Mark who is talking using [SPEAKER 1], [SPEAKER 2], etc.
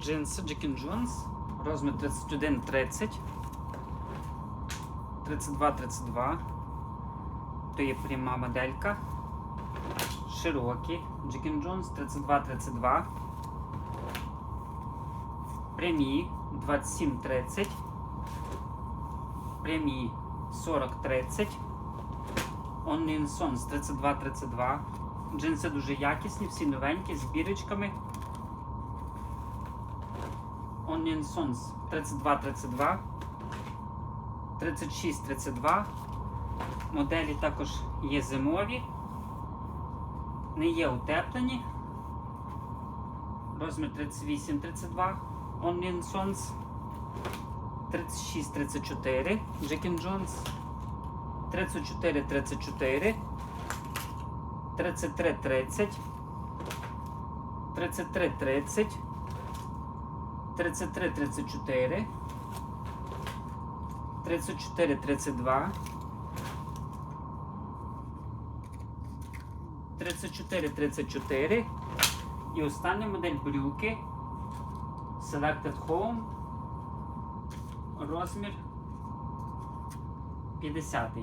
[SPEAKER 1] Джинси Джекін Джонс. Розмір 31-30. 32-32. То є пряма моделька. Широкі. Джекін Джонс 32-32. Прямі 27-30. Прямі 40-30. Onion Sons 32-32. Джинси дуже якісні, всі новенькі, з бірочками. Onion Sons 32-32. 36-32. Моделі також є зимові. Не є утеплені. Розмір 38-32. Onion Sons 36-34. Jack Jones 34-34. 33-30. 33-30. 33-34. 34-32. 34-34. І остання модель брюки. Selected Home. Розмір 50.